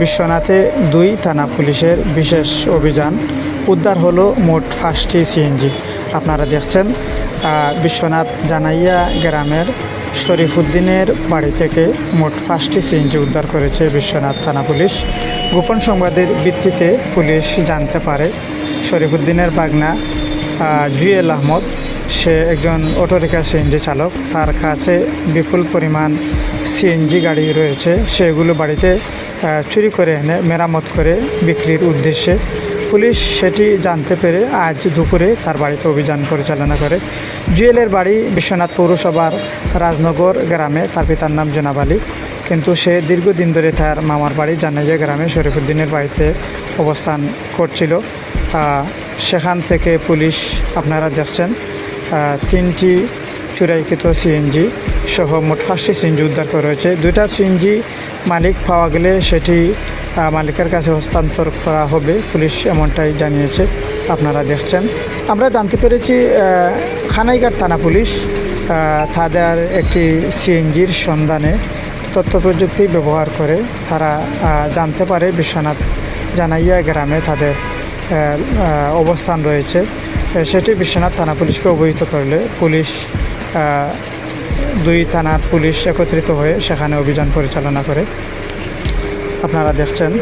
বিশ্বনাথে দুই থানা পুলিশের বিশেষ অভিযান। উদ্ধার হলো মোট পাঁচটি সিএনজি। আপনারা দেখছেন বিশ্বনাথ জানাইয়া গ্রামের শরীফুদ্দিনের বাড়ি থেকে মোট পাঁচটি সিএনজি উদ্ধার করেছে বিশ্বনাথ থানা পুলিশ। গোপন সংবাদের ভিত্তিতে পুলিশ জানতে পারে, শরীফুদ্দিনের বাগনা জুয়েল আহমদ, সে একজন অটোরিক্সা সিএনজি চালক। তার কাছে বিপুল পরিমাণ সিএনজি গাড়ি রয়েছে। সেগুলো বাড়িতে চুরি করে এনে মেরামত করে বিক্রির উদ্দেশ্যে পুলিশ সেটি জানতে পেরে আজ দুপুরে তার বাড়িতে অভিযান পরিচালনা করে। জুয়েলের বাড়ি বিশ্বনাথ পৌরসভার রাজনগর গ্রামে তার পিতার নাম জনাব আলী। কিন্তু সে দীর্ঘদিন ধরে তার মামার বাড়ি জানাইয়া গ্রামে শরীফুদ্দিনের বাড়িতে অবস্থান করছিল। সেখান থেকে পুলিশ, আপনারা দেখছেন তিনটি চুরাইকৃত সিএনজি সহ মোট পাঁচটি সিএনজি উদ্ধার করা হয়েছে। দুইটা সিএনজি মালিক পাওয়া গেলে সেটি মালিকের কাছে হস্তান্তর করা হবে, পুলিশ এমনটাই জানিয়েছে, আপনারা দেখছেন। আমরা জানতে পেরেছি খানাইঘাট থানা পুলিশ তাদের একটি সিএনজির সন্ধানে তথ্য প্রযুক্তি ব্যবহার করে তারা জানতে পারে। বিশ্বনাথ জানাইয়া গ্রামে তাদের অবস্থান রয়েছে। সেটি বিশ্বনাথ থানা পুলিশকে অবহিত করলে পুলিশ দুই থানার পুলিশ একত্রিত হয়ে সেখানে অভিযান পরিচালনা করে। আপনারা দেখছেন